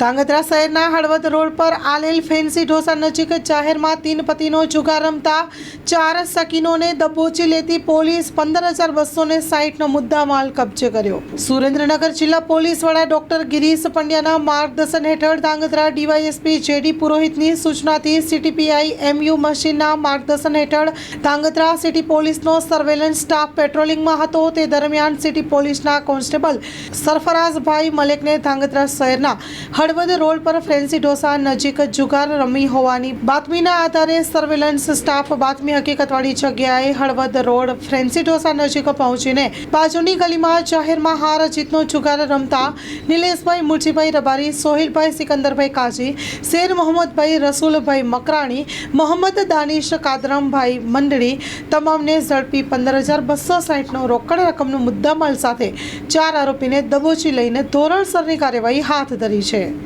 ધાંગધ્રા શહેરના હળવદ રોડ પર આલેલ ફેન્સી ઢોસા નજીક જાહેરમાં તીન પતિનો જુગાર રમતા ચાર સકીનોને દબોચી લેતી પોલીસ પંદર હજાર બસો ને સાહીઠનો મુદ્દા માલ કબજે કર્યો. સુરેન્દ્રનગર જિલ્લા પોલીસ વડા ડોક્ટર ગિરીશ પંડ્યાના માર્ગદર્શન હેઠળ ધાંગધ્રા ડીવાયએસપી જેડી પુરોહિતની સૂચનાથી સીટીપીઆઈ એમયુ મશીનના માર્ગદર્શન હેઠળ ધાંગધ્રા સિટી પોલીસનો સર્વેલન્સ સ્ટાફ પેટ્રોલિંગમાં હતો. તે દરમિયાન સિટી પોલીસના કોન્સ્ટેબલ સરફરાઝભાઈ મલેકને ધાંગધ્રા શહેરના હળવદ રોડ પર ફ્રેન્સી ઢોસા નજીક જુગાર રમી હોવાની બાતમીના આધારે સર્વેલન્સ સ્ટાફ બાતમી હકીકતવાળી જગ્યાએ હળવદ રોડ ફ્રેન્સી ઢોસા નજીક પહોંચીને બાજુની ગલીમાં જાહેરમાં હાર જીતનો જુગાર રમતા નિલેશભાઈ મુરજીભાઈ રબારી, સોહિલભાઈ સિકંદરભાઈ કાજી, શેર મોહમ્મદભાઈ રસુલભાઈ મકરાણી, મોહમ્મદ દાનિશ કાદરમભાઈ મંડળી તમામને ઝડપી પંદર હજાર બસો સાહીઠનો રોકડ રકમનો મુદ્દામાલ સાથે ચાર આરોપીને દબોચી લઈને ધોરણસરની કાર્યવાહી હાથ ધરી છે.